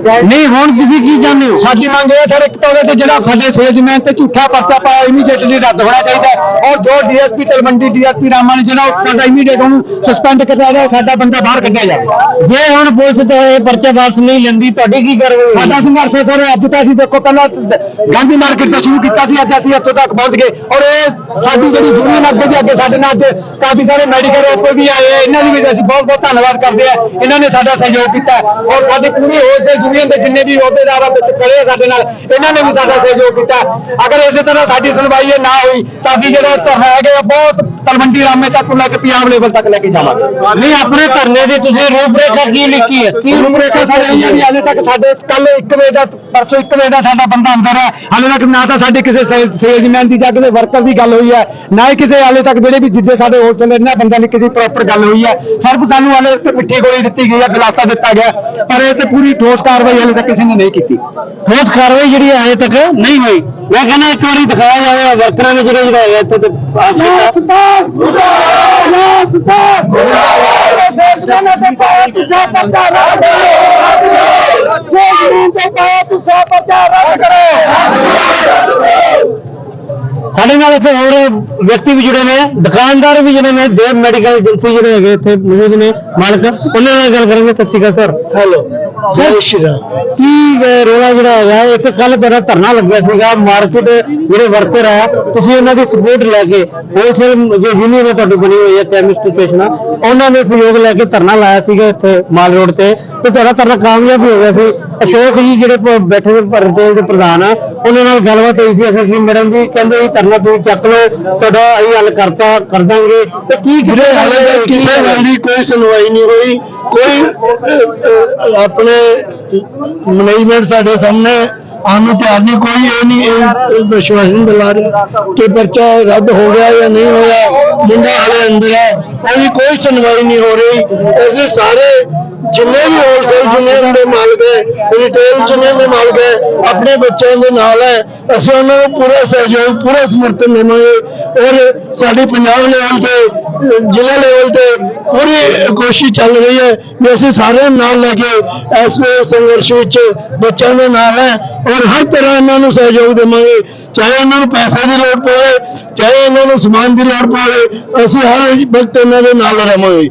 ਨਹੀਂ ਹੁਣ ਤੁਸੀਂ ਕੀ ਜਾਣਦੇ ਹੋ? ਸਾਡੀ ਮੰਗ ਇਹ ਹੈ ਸਰ ਇੱਕ ਤਾਂ ਉਹਦੇ ਤੇ ਜਿਹੜਾ ਸਾਡੇ ਸੇਲਜ਼ਮੈਨ ਤੇ ਝੂਠਾ ਪਰਚਾ ਪਾਇਆ ਇਮੀਡੀਏਟਲੀ ਰੱਦ ਹੋਣਾ ਚਾਹੀਦਾ ਹੈ। ਔਰ ਜੋ ਡੀਐਸਪੀ ਤਲਵੰਡੀ ਡੀਐਸਪੀ ਰਾਮਾ ਨੇ ਜਿਹੜਾ ਉਹ ਸਾਡਾ ਇਮੀਡੀਏਟ ਉਹਨੂੰ ਸਸਪੈਂਡ ਕਰਵਾ ਦਿਆ ਸਾਡਾ ਬੰਦਾ ਬਾਹਰ ਕੱਢਿਆ ਜਾਵੇ। ਜੇ ਹੁਣ ਪੁਲਿਸ ਤੋਂ ਇਹ ਪਰਚਾ ਵਾਪਸ ਨਹੀਂ ਲੈਂਦੀ ਤੁਹਾਡੀ ਕੀ ਕਾਰਵਾਈ ਹੋਏਗੀ? ਸਾਡਾ ਸੰਘਰਸ਼ ਹੈ ਸਰ ਅੱਜ ਤਾਂ ਅਸੀਂ ਦੇਖੋ ਪਹਿਲਾਂ ਗਾਂਧੀ ਮਾਰਕੀਟ ਤੋਂ ਸ਼ੁਰੂ ਕੀਤਾ ਸੀ ਅੱਜ ਅਸੀਂ ਇੱਥੋਂ ਤੱਕ ਪਹੁੰਚ ਗਏ। ਔਰ ਇਹ ਸਾਡੀ ਜਿਹੜੀ ਯੂਨੀਅਨ ਅੱਗੇ ਵੀ ਅੱਗੇ ਸਾਡੇ ਨਾਲ ਅੱਜ ਕਾਫੀ ਸਾਰੇ ਮੈਡੀਕਲ ਰੋਪੇ ਵੀ ਆਏ ਆ। ਇਹਨਾਂ ਦੀ ਵੀ ਅਸੀਂ ਬਹੁਤ ਬਹੁਤ ਧੰਨਵਾਦ ਕਰਦੇ ਆ। ਇਹਨਾਂ ਨੇ ਸਾਡਾ ਸਹਿਯੋਗ ਕੀਤਾ ਔਰ ਸਾਡੀ ਪੂਰੀ ਹੋਲਸੇਲ ਯੂਨੀਅਨ ਦੇ ਜਿੰਨੇ ਵੀ ਅਹੁਦੇਦਾਰ ਆ ਖੜੇ ਆ ਸਾਡੇ ਨਾਲ ਇਹਨਾਂ ਨੇ ਵੀ ਸਾਡਾ ਸਹਿਯੋਗ ਕੀਤਾ। ਅਗਰ ਇਸੇ ਤਰ੍ਹਾਂ ਸਾਡੀ ਸੁਣਵਾਈ ਇਹ ਨਾ ਹੋਈ ਤਾਂ ਅਸੀਂ ਜਿਹੜਾ ਧਰਨਾ ਹੈਗੇ ਆ, ਬਹੁਤ ਤਲਵੰਡੀ ਰਾਮੇ ਤੱਕ ਲੈ ਕੇ ਪੰਜਾਬ ਲੈਵਲ ਤੱਕ ਲੈ ਕੇ ਜਾਵਾਂਗੇ। ਨਹੀਂ ਆਪਣੇ ਧਰਨੇ ਦੀ ਤੁਸੀਂ ਰੂਪਰੇਖਾ ਕੀ ਲਿਖੀ ਹੈ? ਕੀ ਰੂਪਰੇਖਾ ਸਾਡੇ ਹਾਲੇ ਤੱਕ ਸਾਡੇ ਕੱਲ 1 ਵਜੇ ਦਾ ਪਰਸੋਂ ਇੱਕ ਵਜੇ ਦਾ ਸਾਡਾ ਬੰਦਾ ਅੰਦਰ ਹੈ ਹਾਲੇ ਤੱਕ ਨਾ ਤਾਂ ਸਾਡੇ ਕਿਸੇ ਸੇਲਜ਼ਮੈਨ ਦੀ ਜਾਂ ਕਿਸੇ ਵਰਕਰ ਦੀ ਗੱਲ ਹੋਈ ਹੈ, ਨਾ ਹੀ ਕਿਸੇ ਹਾਲੇ ਤੱਕ ਜਿਹੜੇ ਵੀ ਜਿੱਦੇ ਸਾਡੇ ਹੋਲਸੇਲ ਇਹਨਾਂ ਬੰਦਿਆਂ ਦੀ ਕਿਸੇ ਪ੍ਰੋਪਰ ਗੱਲ ਹੋਈ ਹੈ। ਸਿਰਫ ਸਾਨੂੰ ਹਾਲੇ ਤੇ ਮਿੱਠੀ ਗੋਲੀ ਦਿੱਤੀ ਗਈ ਹੈ ਦਿਲਾਸਾ ਦਿੱਤਾ ਗਿਆ, ਪਰ ਇਹ ਤੇ ਪੂਰੀ ਠੋਸ ਕਾਰਵਾਈ ਹਾਲੇ ਤੱਕ ਕਿਸੇ ਨੇ ਨਹੀਂ ਕੀਤੀ। ਠੋਸ ਕਾਰਵਾਈ ਜਿਹੜੀ ਹੈ ਹਜੇ ਤੱਕ ਨਹੀਂ ਹੋਈ। ਮੈਂ ਕਹਿੰਦਾ ਇੱਕ ਵਾਰੀ ਦਿਖਾਇਆ ਜਾਵੇ ਵਰਕਰਾਂ ਨੇ ਜਿਹੜੇ ਜਿਹੜਾ ਹੈਗਾ ਇੱਥੇ ਤੇ ਆਹ ਕੀਤਾ ਸਾਡੇ ਨਾਲ ਇੱਥੇ ਹੋਰ ਵਿਅਕਤੀ ਵੀ ਜੁੜੇ ਨੇ ਦੁਕਾਨਦਾਰ ਵੀ ਜਿਹੜੇ ਨੇ ਦੇਵ ਮੈਡੀਕਲ ਏਜੰਸੀ ਜਿਹੜੇ ਹੈਗੇ ਇੱਥੇ ਮੌਜੂਦ ਨੇ ਮਾਲਕ ਉਹਨਾਂ ਨਾਲ ਗੱਲ ਕਰਾਂਗੇ। ਸਤਿ ਸ਼੍ਰੀ ਅਕਾਲ ਸਰ। ਹੈਲੋ। ਜੈ ਸ਼੍ਰੀ ਰਾਮ। ਕੀ ਰੌਲਾ ਜਿਹੜਾ ਹੈਗਾ ਇੱਕ ਕੱਲ ਤੁਹਾਡਾ ਧਰਨਾ ਲੱਗਿਆ ਸੀਗਾ ਮਾਰਕੀਟ ਜਿਹੜੇ ਵਰਕਰ ਆ ਤੁਸੀਂ ਉਹਨਾਂ ਦੀ ਸਪੋਰਟ ਲੈ ਕੇ ਹੋਲਸੇਲ ਜੋ ਯੂਨੀਅਨ ਤੁਹਾਡੀ ਬਣੀ ਹੋਈ ਹੈ ਕੈਮਿਸਟ ਸਟੇਸ਼ਨ ਆ ਉਹਨਾਂ ਨੇ ਸਹਿਯੋਗ ਲੈ ਕੇ ਧਰਨਾ ਲਾਇਆ ਸੀਗਾ ਇੱਥੇ ਮਾਲ ਰੋਡ ਤੇ। ਤੇ ਤੁਹਾਡਾ ਧਰਨਾ ਕਾਮਯਾਬ ਹੋ ਗਿਆ ਸੀ। ਅਸ਼ੋਕ ਜੀ ਜਿਹੜੇ ਬੈਠੇ ਹੋਏ ਰਿਟੇਲ ਦੇ ਪ੍ਰਧਾਨ ਆ ਉਹਨਾਂ ਨਾਲ ਗੱਲਬਾਤ ਹੋਈ ਸੀ। ਐਸਐਸਪੀ ਮੈਡਮ ਜੀ ਕਹਿੰਦੇ ਵੀ ਧਰਨਾ ਤੁਸੀਂ ਚੱਕ ਲਓ ਤੁਹਾਡਾ ਅਸੀਂ ਹੱਲ ਕਰਤਾ ਕਰ ਦਾਂਗੇ। ਤੇ ਕੀ ਕਿਸੇ ਗੱਲ ਦੀ ਕੋਈ ਸੁਣਵਾਈ ਨਹੀਂ ਹੋਈ। ਕੋਈ ਆਪਣੇ ਮੈਨੇਜਮੈਂਟ ਸਾਡੇ ਸਾਹਮਣੇ ਆਉਣ ਨੂੰ ਤਿਆਰ ਨਹੀਂ, ਕੋਈ ਇਹ ਨਹੀਂ, ਇਹ ਵਿਸ਼ਵਾਸਨ ਦਿਲਾ ਰਿਹਾ ਕਿ ਪਰਚਾ ਰੱਦ ਹੋ ਗਿਆ ਜਾਂ ਨਹੀਂ ਹੋਇਆ, ਮੁੰਡਾ ਹਾਲੇ ਅੰਦਰ ਹੈ, ਉਹਦੀ ਕੋਈ ਸੁਣਵਾਈ ਨਹੀਂ ਹੋ ਰਹੀ। ਅਸੀਂ ਸਾਰੇ ਜਿੰਨੇ ਵੀ ਹੋਲਸੇਲ ਯੂਨੀਅਨ ਦੇ ਮਾਲਕ ਹੈ ਰਿਟੇਲ ਯੂਨੀਅਨ ਦੇ ਮਾਲਕ ਹੈ, ਆਪਣੇ ਬੱਚਿਆਂ ਦੇ ਨਾਲ ਹੈ ਅਸੀਂ ਉਹਨਾਂ ਨੂੰ ਪੂਰਾ ਸਹਿਯੋਗ, ਪੂਰਾ ਸਮਰਥਨ ਦੇਵਾਂਗੇ। ਔਰ ਸਾਡੀ ਪੰਜਾਬ ਲੈਵਲ ਤੇ, ਜ਼ਿਲ੍ਹਾ ਲੈਵਲ ਤੇ ਪੂਰੀ ਕੋਸ਼ਿਸ਼ ਚੱਲ ਰਹੀ ਹੈ ਵੀ ਅਸੀਂ ਸਾਰਿਆਂ ਨਾਲ ਲੈ ਕੇ ਇਸ ਸੰਘਰਸ਼ ਵਿੱਚ ਬੱਚਿਆਂ ਦੇ ਨਾਲ ਹੈ ਔਰ ਹਰ ਤਰ੍ਹਾਂ ਇਹਨਾਂ ਨੂੰ ਸਹਿਯੋਗ ਦੇਵਾਂਗੇ। ਚਾਹੇ ਉਹਨਾਂ ਨੂੰ ਪੈਸੇ ਦੀ ਲੋੜ ਪਵੇ, ਚਾਹੇ ਇਹਨਾਂ ਨੂੰ ਸਮਾਨ ਦੀ ਲੋੜ ਪਵੇ, ਅਸੀਂ ਹਰ ਵਕਤ ਇਹਨਾਂ ਦੇ ਨਾਲ ਰਹਾਂਗੇ।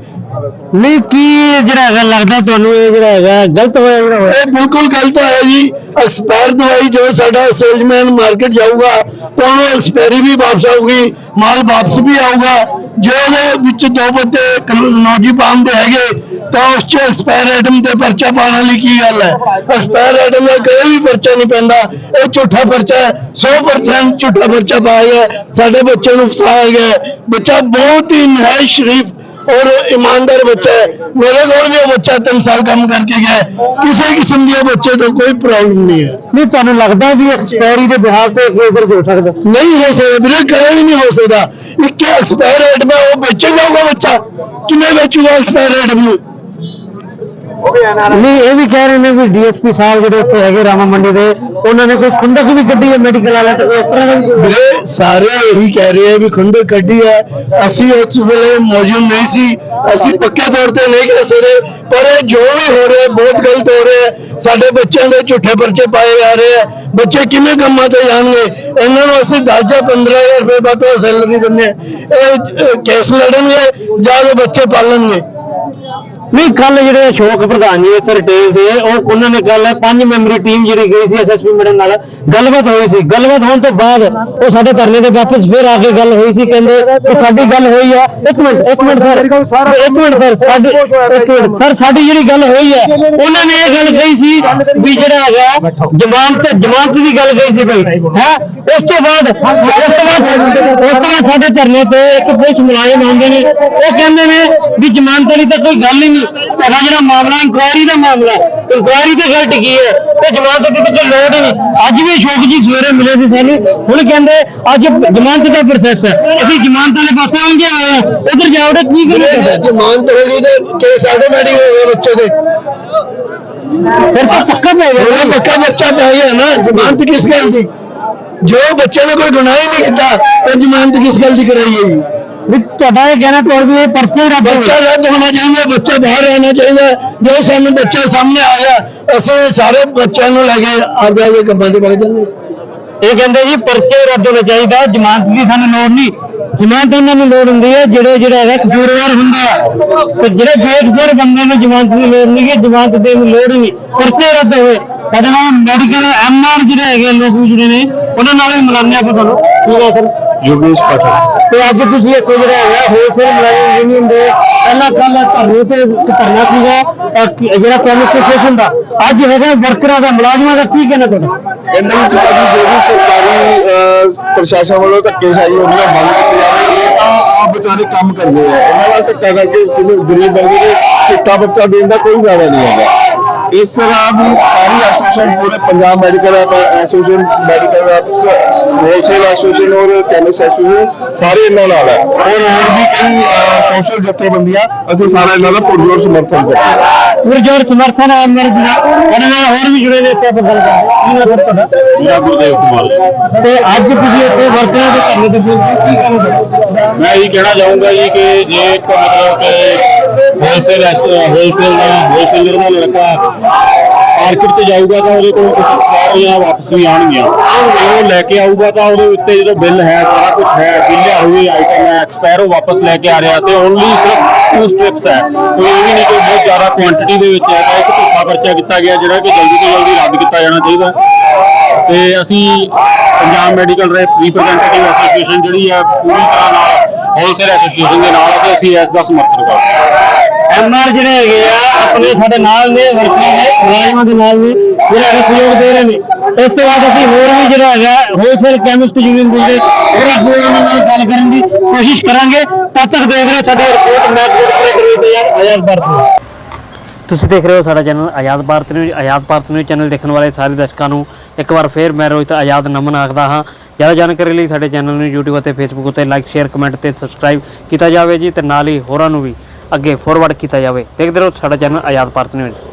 ਨਹੀਂ, ਕੀ ਜਿਹੜਾ ਹੈਗਾ, ਲੱਗਦਾ ਤੁਹਾਨੂੰ ਇਹ ਜਿਹੜਾ ਹੈਗਾ, ਗਲਤ ਹੋਇਆ ਜਿਹੜਾ ਹੋਇਆ ਇਹ ਬਿਲਕੁਲ ਗਲਤ ਹੈ ਜੀ। ਐਕਸਪਾਇਰ ਦਵਾਈ ਜੋ ਸਾਡਾ ਸੇਲਸਮੈਨ ਮਾਰਕੀਟ ਜਾਊਗਾ, ਤਾਂ ਉਹਨੂੰ ਐਕਸਪਾਇਰੀ ਵੀ ਵਾਪਸ ਆਊਗੀ, ਮਾਲ ਵਾਪਸ ਵੀ ਆਊਗਾ। ਜੋ ਉਹਦੇ ਵਿੱਚ ਦੋ ਬੰਦੇ ਲੋਜੀ ਪਾਉਣ ਦੇ ਹੈਗੇ, ਤਾਂ ਉਸ ਚ ਐਕਸਪਾਇਰ ਆਈਟਮ ਤੇ ਪਰਚਾ ਪਾਉਣ ਵਾਲੀ ਕੀ ਗੱਲ ਹੈ? ਐਕਸਪਾਇਰ ਆਈਟਮ ਦਾ ਕੋਈ ਵੀ ਪਰਚਾ ਨਹੀਂ ਪੈਂਦਾ। ਇਹ ਝੂਠਾ ਪਰਚਾ ਹੈ। 100% ਝੂਠਾ ਪਰਚਾ ਪਾਇਆ ਗਿਆ। ਸਾਡੇ ਬੱਚੇ ਨੂੰ ਫਸਾਇਆ ਗਿਆ। ਬੱਚਾ ਬਹੁਤ ਹੀ ਨਹਾਇ ਸ਼ਰੀਫ ਔਰ ਇਮਾਨਦਾਰ ਬੱਚਾ ਹੈ। ਮੇਰੇ ਕੋਲ ਵੀ ਉਹ ਬੱਚਾ ਤਿੰਨ ਸਾਲ ਕੰਮ ਕਰਕੇ ਗਿਆ ਹੈ। ਕਿਸੇ ਕਿਸਮ ਦੀ ਉਹ ਬੱਚੇ ਤੋਂ ਕੋਈ ਪ੍ਰੋਬਲਮ ਨਹੀਂ ਹੈ। ਨਹੀਂ ਤੁਹਾਨੂੰ ਲੱਗਦਾ ਵੀ ਐਕਸਪਾਇਰੀ ਦੇ ਬਿਹਾਰ ਤੇ ਦਰਜ ਹੋ ਸਕਦਾ? ਨਹੀਂ ਹੋ ਸਕਦਾ ਵੀਰੇ ਕਦੇ ਵੀ ਨਹੀਂ ਹੋ ਸਕਦਾ। ਇੱਕ ਐਕਸਪਾਇਰ ਰੇਟ ਮੈਂ ਉਹ ਵੇਚੇ ਜਾਊਗਾ ਬੱਚਾ। ਕਿਵੇਂ ਵੇਚੂਗਾ ਐਕਸਪਾਇਰ ਰੇਟ ਨੂੰ ਨਹੀਂ ਇਹ ਵੀ ਕਹਿ ਰਹੇ ਨੇ ਵੀ ਡੀਐਸਪੀ ਸਾਹਿਬ ਜਿਹੜੇ ਉੱਥੇ ਹੈਗੇ ਰਾਮਾ ਮੰਡੀ ਦੇ ਉਹਨਾਂ ਨੇ ਕੋਈ ਖੁੰਦਕ ਵੀ ਕੱਢੀ ਹੈ ਮੈਡੀਕਲ ਵਾਲਾ ਤੇ? ਇਸ ਤਰ੍ਹਾਂ ਦਾ ਸਾਰੇ ਇਹੀ ਕਹਿ ਰਹੇ ਆ ਵੀ ਖੁੰਡੇ ਕੱਢੀ ਹੈ। ਅਸੀਂ ਉਸ ਵੇਲੇ ਮੌਜੂਦ ਨਹੀਂ ਸੀ। ਅਸੀਂ ਪੱਕੇ ਤੌਰ ਤੇ ਨਹੀਂ ਕਹਿ ਸਕਦੇ ਪਰ ਇਹ ਜੋ ਵੀ ਹੋ ਰਿਹਾ ਬਹੁਤ ਗਲਤ ਹੋ ਰਿਹਾ ਹੈ। ਸਾਡੇ ਬੱਚਿਆਂ ਦੇ ਝੂਠੇ ਪਰਚੇ ਪਾਏ ਜਾ ਰਹੇ ਆ ਬੱਚੇ ਕਿਵੇਂ ਕੰਮਾਂ ਤੇ ਜਾਣਗੇ? ਇਹਨਾਂ ਨੂੰ ਅਸੀਂ 10 ਜਾਂ 15000 ਰੁਪਏ ਬਾਅਦ ਸੈਲਰੀ ਦਿੰਦੇ ਹਾਂ। ਇਹ ਕੇਸ ਲੜਨਗੇ ਜਾਂ ਇਹ ਬੱਚੇ ਪਾਲਣਗੇ? ਨਹੀਂ ਕੱਲ ਜਿਹੜੇ ਅਸ਼ੋਕ ਪ੍ਰਧਾਨ ਜੀ ਇੱਥੇ ਰਿਟੇਲ ਦੇ ਉਹ ਉਹਨਾਂ ਨੇ ਗੱਲ ਹੈ ਪੰਜ ਮੈਂਬਰੀ ਟੀਮ ਜਿਹੜੀ ਗਈ ਸੀ ਐਸਐਸਪੀ ਮੈਡਮ ਨਾਲ, ਗੱਲਬਾਤ ਹੋਈ ਸੀ। ਗੱਲਬਾਤ ਹੋਣ ਤੋਂ ਬਾਅਦ ਉਹ ਸਾਡੇ ਧਰਨੇ ਤੇ ਵਾਪਸ ਫਿਰ ਆ ਕੇ ਗੱਲ ਹੋਈ ਸੀ, ਕਹਿੰਦੇ ਕਿ ਸਾਡੀ ਗੱਲ ਹੋਈ ਹੈ ਇੱਕ ਮਿੰਟ ਇੱਕ ਮਿੰਟ ਸਰ, ਇੱਕ ਮਿੰਟ ਸਰ ਸਾਡੀ ਇੱਕ ਮਿੰਟ ਸਰ, ਸਾਡੀ ਜਿਹੜੀ ਗੱਲ ਹੋਈ ਹੈ, ਉਹਨਾਂ ਨੇ ਇਹ ਗੱਲ ਕਹੀ ਸੀ ਵੀ ਜਿਹੜਾ ਹੈਗਾ ਜ਼ਮਾਨਤ ਜ਼ਮਾਨਤ ਦੀ ਗੱਲ ਕਹੀ ਸੀ ਬਈ, ਹੈ? ਉਸ ਤੋਂ ਬਾਅਦ ਉਸ ਤੋਂ ਬਾਅਦ ਉਸ ਤੋਂ ਬਾਅਦ ਸਾਡੇ ਧਰਨੇ ਤੇ ਇੱਕ ਪੁਲਿਸ ਮੁਲਾਜ਼ਮ ਆਉਂਦੇ ਨੇ। ਉਹ ਕਹਿੰਦੇ ਨੇ ਵੀ ਜ਼ਮਾਨਤ ਵਾਲੀ ਤਾਂ ਕੋਈ ਗੱਲ ਹੀ ਨਹੀਂ ਤੁਹਾਡਾ ਜਿਹੜਾ ਮਾਮਲਾ ਇਨਕੁਆਇਰੀ ਦਾ ਮਾਮਲਾ ਇਨਕੁਆਇਰੀ ਤੇ ਗੱਲ ਟਿਕੀ ਹੈ। ਤੇ ਜ਼ਮਾਨਤ ਦੀ ਤਾਂ ਕੋਈ ਲੋੜ ਹੀ ਨਹੀਂ। ਅੱਜ ਵੀ ਅਸ਼ੋਕ ਜੀ ਸਵੇਰੇ ਮਿਲੇ ਸੀ ਸਾਨੂੰ। ਹੁਣ ਕਹਿੰਦੇ ਅੱਜ ਜ਼ਮਾਨਤ ਦਾ ਪ੍ਰੋਸੈਸ ਹੈ। ਅਸੀਂ ਜ਼ਮਾਨਤ ਵਾਲੇ ਪਾਸੇ ਆਉਂਗੇ ਆਏ ਹਾਂ ਉਧਰ ਜਾਓ ਤੇ ਕੀ ਵੀਰੇ ਜੇ ਕਰੀਏ ਜ਼ਮਾਨਤ ਹੋ ਗਈ ਤੇ ਕੇਸ ਆਟੋਮੈਟਿਕ ਹੋ ਗਿਆ ਬੱਚੇ ਦੇ। ਫਿਰ ਤਾਂ ਪੱਕਾ ਪੈ ਗਿਆ। ਉਹਦਾ ਪੱਕਾ ਬੱਚਾ ਪੈ ਗਿਆ ਨਾ। ਜ਼ਮਾਨਤ ਕਿਸ ਗੱਲ ਦੀ? ਜੋ ਬੱਚੇ ਨੇ ਕੋਈ ਗੁਨਾਹ ਹੀ ਨਹੀਂ ਕੀਤਾ ਤਾਂ ਜ਼ਮਾਨਤ ਕਿਸ ਗੱਲ ਦੀ ਕਰਾਈ ਹੈ ਜੀ? ਵੀ ਤੁਹਾਡਾ ਇਹ ਕਹਿਣਾ ਤੋੜ ਵੀ ਇਹ ਪਰਚੇ ਰੱਦ ਹੋ ਬੱਚਾ ਰੱਦ ਹੋਣਾ ਚਾਹੀਦਾ ਬੱਚਾ ਬਾਹਰ ਰਹਿਣਾ ਚਾਹੀਦਾ। ਜੋ ਸਾਨੂੰ ਬੱਚਾ ਸਾਹਮਣੇ ਆਇਆ ਅਸੀਂ ਸਾਰੇ ਬੱਚਿਆਂ ਨੂੰ ਲੈ ਕੇ ਆਪਦੇ ਆਪਦੇ ਕੰਮਾਂ ਤੇ ਵਗ ਜਾਂਦੇ। ਇਹ ਕਹਿੰਦੇ ਜੀ ਪਰਚੇ ਰੱਦ ਹੋਣਾ ਚਾਹੀਦਾ ਜ਼ਮਾਨਤ ਦੀ ਸਾਨੂੰ ਲੋੜ ਨਹੀਂ। ਜ਼ਮਾਨਤ ਉਹਨਾਂ ਨੂੰ ਲੋੜ ਹੁੰਦੀ ਹੈ ਜਿਹੜੇ ਜਿਹੜਾ ਹੈਗਾ ਕਸੂਰਵਾਰ ਹੁੰਦਾ ਹੈ। ਤੇ ਜਿਹੜੇ ਬੇਕਸੂਰ ਬੰਦੇ ਨੂੰ ਜ਼ਮਾਨਤ ਦੀ ਲੋੜ ਨਹੀਂ ਹੈ ਜ਼ਮਾਨਤ ਦੀ ਲੋੜ ਹੀ ਨਹੀਂ। ਪਰਚੇ ਰੱਦ ਹੋਏ ਸਾਡੇ ਨਾਲ ਮੈਡੀਕਲ ਐਮਆਰ ਜਿਹੜੇ ਹੈਗੇ ਲੋਕ ਜਿਹੜੇ ਨੇ ਉਹਨਾਂ ਨਾਲ ਵੀ ਮਿਲਾਉਂਦੇ ਆਪਾਂ ਤੁਹਾਨੂੰ। ਠੀਕ ਹੈ ਸਰ। ਯੋਗੇਸ਼ ਪਾਠਕ ਤੇ ਅੱਜ ਤੁਸੀਂ ਇੱਥੇ ਜਿਹੜਾ ਹੈਗਾ ਹੋਲਸੇਲ ਮੁਲਾਜ਼ਮ ਯੂਨੀਅਨ ਦੇ ਪਹਿਲਾਂ ਕੱਲ ਧਰਨੇ ਤੇ ਇੱਕ ਧਰਨਾ ਸੀਗਾ ਅਹ ਕਿ- ਜਿਹੜਾ ਕੈਮਿਸਟ ਦਾ ਅੱਜ ਹੈਗਾ ਵਰਕਰਾਂ ਦਾ ਮੁਲਾਜ਼ਮਾਂ ਦਾ ਕੀ ਕਹਿਣਾ ਤੁਹਾਡਾ? ਇਹਨਾਂ ਵਿੱਚ ਭਾਜੀ ਜੋ ਵੀ ਸਰਕਾਰੀ ਅਹ, ਪ੍ਰਸ਼ਾਸਨ ਵੱਲੋਂ ਧੱਕੇਸ਼ਾਹੀ ਹੁੰਦੀ ਹੈ ਬੰਦ ਕੀਤੀ ਜਾਵੇ ਇਹ ਤਾਂ ਆਪ ਵਿਚਾਰੇ ਕੰਮ ਕਰਦੇ ਆ। ਉਹਨਾਂ ਨਾਲ ਧੱਕਾ ਕਰਕੇ ਕਿਸੇ ਗਰੀਬ ਬੰਦੇ ਨੂੰ ਸਿੱਟਾ ਬੱਚਾ ਦੇਣ ਦਾ ਕੋਈ ਫਾਇਦਾ ਨਹੀਂ ਹੈਗਾ। ਇਸ ਤਰ੍ਹਾਂ ਵੀ ਸਾਰੀ ਐਸੋਸੀਏਸ਼ਨ ਪੂਰੇ Punjab medical association medical wholesale association ਔਰ ਕੈਮਿਸਟ ਐਸੋਸੀਏਸ਼ਨ ਸਾਰੇ ਇਹਨਾਂ ਨਾਲ ਹੈ। ਔਰ ਕਈ ਸੋਸ਼ਲ ਜਥੇਬੰਦੀਆਂ ਅਸੀਂ ਸਾਰਾ ਇਹਨਾਂ ਦਾ ਪੁਰਜੋਰ ਸਮਰਥਨ ਕਰਦੇ ਹਾਂ। ਪੁਰਜੋਰ ਸਮਰਥਨ ਹੈ ਮੇਰੇ ਉਹਨਾਂ ਨਾਲ ਹੋਰ ਵੀ ਜੁੜੇ ਨੇ ਇੱਥੇ ਗੱਲ ਕਰਦੇ ਮੇਰਾ ਗੁਰਦੇਵ ਕੁਮਾਰ। ਤੇ ਅੱਜ ਤੁਸੀਂ ਇੱਥੇ ਵਰਕਰਾਂ ਦੇ ਧਰਨੇ ਤੇ ਪਹੁੰਚੇ ਕੀ ਤੁਹਾਡਾ ਮੈਂ ਇਹ ਕਹਿਣਾ ਚਾਹੂੰਗਾ ਜੀ ਕਿ ਜੇ ਇੱਕ ਮਤਲਬ ਕਿ ਹੋਲਸੇਲ ਹੋਲਸੇਲ ਦਾ ਹੋਲਸੇਲਰ ਦਾ ਲੜਕਾ ਮਾਰਕੀਟ ਤੇ ਜਾਊਗਾ ਤਾਂ ਉਹਦੇ ਕੋਲ ਕੁਝ ਸਾਰੀਆਂ ਵਾਪਸ ਵੀ ਆਉਣਗੀਆਂ। ਉਹ ਲੈ ਕੇ ਆਊਗਾ ਤਾਂ ਉਹਦੇ ਉੱਤੇ ਜਦੋਂ ਬਿੱਲ ਹੈ, ਸਾਰਾ ਕੁਝ ਹੈ ਬਿੱਲਿਆ ਹੋਈ ਆਈਟਮ ਹੈ ਐਕਸਪਾਇਰ ਉਹ ਵਾਪਸ ਲੈ ਕੇ ਆ ਰਿਹਾ ਤੇ ਓਨਲੀ ਸਿਰਫ ਟੂ ਸਟ੍ਰਿਪਸ ਹੈ। ਕੋਈ ਇਹ ਵੀ ਨਹੀਂ ਕੋਈ ਬਹੁਤ ਜ਼ਿਆਦਾ ਕੁਆਂਟੀਟੀ ਦੇ ਵਿੱਚ ਹੈ, ਤਾਂ ਇੱਕ ਧੋਖਾ ਖਰਚਾ ਕੀਤਾ ਗਿਆ ਜਿਹੜਾ ਕਿ ਜਲਦੀ ਤੋਂ ਜਲਦੀ ਰੱਦ ਕੀਤਾ ਜਾਣਾ ਚਾਹੀਦਾ। ਤੇ ਅਸੀਂ ਪੰਜਾਬ ਮੈਡੀਕਲ ਰਿਪਰੈਜ਼ੈਂਟੇਟਿਵ ਐਸੋਸੀਏਸ਼ਨ ਜਿਹੜੀ ਹੈ, ਪੂਰੀ ਤਰ੍ਹਾਂ ਨਾਲ ਹੋਲਸੇਲ ਐਸੋਸੀਏਸ਼ਨ ਦੇ ਨਾਲ ਹੈ ਤੇ ਅਸੀਂ ਇਸ ਦਾ ਸਮਰਥਨ ਕਰਦੇ ਹਾਂ। ਐਮਆਰ ਜਿਹੜੇ ਹੈਗੇ ਆ, ਆਪਣੇ ਸਾਡੇ ਨਾਲ ਨੇ, ਵਰਕਰਾਂ ਦੇ ਮੁਲਾਜ਼ਮਾਂ ਦੇ ਨਾਲ ਨੇ, ਜਿਹੜਾ ਹੈਗਾ ਸਹਿਯੋਗ ਦੇ ਰਹੇ ਨੇ। ਇਸ ਤੋਂ ਬਾਅਦ ਅਸੀਂ ਹੋਰ ਵੀ ਜਿਹੜਾ ਹੈਗਾ ਹੋਲਸੇਲ ਕੈਮਿਸਟ ਯੂਨੀਅਨ ਦੇ ਜਿਹੜੇ ਹੋਰ ਅੱਗੇ ਨਾਲ ਗੱਲ ਕਰਨ ਦੀ ਕੋਸ਼ਿਸ਼ ਕਰਾਂਗੇ। ਤਦ ਤੱਕ ਦੇਖ ਰਹੇ ਸਾਡੀ ਰਿਪੋਰਟ ਮੈਂ ਕੋਟ ਤੇ ਯਾਰ ਆਜ਼ਾਦ ਭਾਰਤ ਤੁਸੀਂ ਦੇਖ ਰਹੇ ਹੋ ਸਾਡਾ channel Azad Bharat news Azad Bharat news channel ਦੇਖਣ ਵਾਲੇ ਸਾਰੇ ਦਰਸ਼ਕਾਂ ਨੂੰ ਇੱਕ ਵਾਰ ਫੇਰ ਮੈਂ ਰੋਹਿਤ ਆਜ਼ਾਦ ਨਮਨ ਆਖਦਾ ਹਾਂ। ਜ਼ਿਆਦਾ ਜਾਣਕਾਰੀ ਲਈ ਸਾਡੇ ਚੈਨਲ ਨੂੰ YouTube ਅਤੇ Facebook ਉੱਤੇ ਲਾਈਕ ਸ਼ੇਅਰ ਕਮੈਂਟ ਤੇ ਸਬਸਕ੍ਰਾਈਬ ਕੀਤਾ ਜਾਵੇ ਜੀ ਤੇ ਨਾਲ ਹੀ ਹੋਰਾਂ ਨੂੰ ਵੀ ਅੱਗੇ ਫੋਰਵਰਡ ਕੀਤਾ ਜਾਵੇ। ਦੇਖਦੇ ਰਹੋ ਸਾਡਾ ਚੈਨਲ ਆਜ਼ਾਦ ਭਾਰਤ ਨਿਊਜ਼।